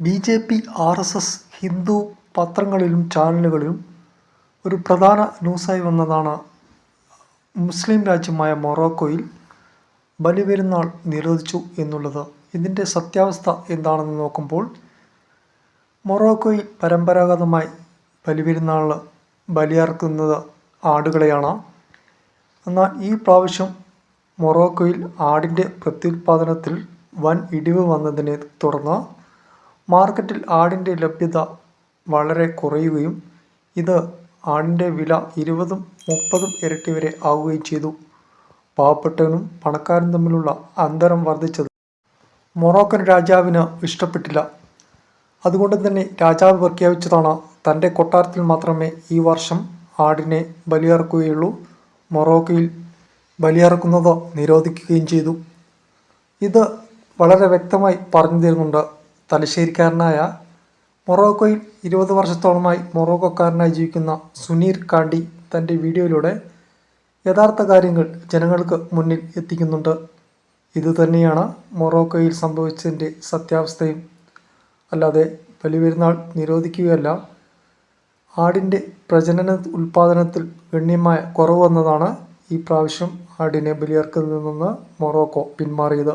B J P R S S Hindu പത്രങ്ങളിലും ചാനലുകളിലും ഒരു പ്രധാന ന്യൂസായി വന്നതാണ് മുസ്ലിം രാജ്യമായ മൊറോക്കോയിൽ ബലിപെരുന്നാൾ നിരോധിച്ചു എന്നുള്ളത്. ഇതിന്റെ സത്യാവസ്ഥ എന്താണെന്ന് നോക്കുമ്പോൾ മൊറോക്കോയിൽ പരമ്പരാഗതമായി ബലിപെരുന്നാളിൽ ബലിയർക്കുന്നത് ആടുകളെയാണ്. എന്നാൽ ഈ പ്രാവശ്യം മൊറോക്കോയിൽ ആടിന്റെ പ്രത്യുൽപാദനത്തിൽ വൻ ഇടിവ് വന്നതിനെ തുടർന്ന് മാർക്കറ്റിൽ ആടിന്റെ ലഭ്യത വളരെ കുറയുകയും ഇത് ആടിന്റെ വില ഇരുപതും മുപ്പതും ഇരട്ടി വരെ ആവുകയും ചെയ്തു. പാവപ്പെട്ടവനും പണക്കാരനും തമ്മിലുള്ള അന്തരം വർദ്ധിച്ചത് മൊറോക്കൻ രാജാവിന് ഇഷ്ടപ്പെട്ടില്ല. അതുകൊണ്ട് തന്നെ രാജാവ് പ്രഖ്യാപിച്ചതാണ് തന്റെ കൊട്ടാരത്തിൽ മാത്രമേ ഈ വർഷം ആടിനെ ബലിയിറക്കുകയുള്ളൂ മൊറോക്കയിൽ ബലിയിറക്കുന്നത് നിരോധിക്കുകയും ചെയ്തു. ഇത് വളരെ വ്യക്തമായി പറഞ്ഞു തരുന്നുണ്ട്. തലശ്ശേരിക്കാരനായ മൊറോക്കോയിൽ ഇരുപത് വർഷത്തോളമായി മൊറോക്കോക്കാരനായി ജീവിക്കുന്ന സുനീർ കാണ്ടി തന്റെ വീഡിയോയിലൂടെ യഥാർത്ഥ കാര്യങ്ങൾ ജനങ്ങൾക്ക് മുന്നിൽ എത്തിക്കുന്നുണ്ട്. ഇതുതന്നെയാണ് മൊറോക്കോയിൽ സംഭവിച്ചതിന്റെ സത്യാവസ്ഥയും. അല്ലാതെ ബലിപെരുന്നാൾ നിരോധിക്കുകയല്ല ആടിന്റെ പ്രജനന ഉൽപ്പാദനത്തിൽ ഗണ്യമായ കുറവ് വന്നതാണ് ഈ പ്രാവശ്യം ആടിനെ ബലിയർക്കുന്നതിൽ നിന്ന് മൊറോക്കോ പിന്മാറിയത്.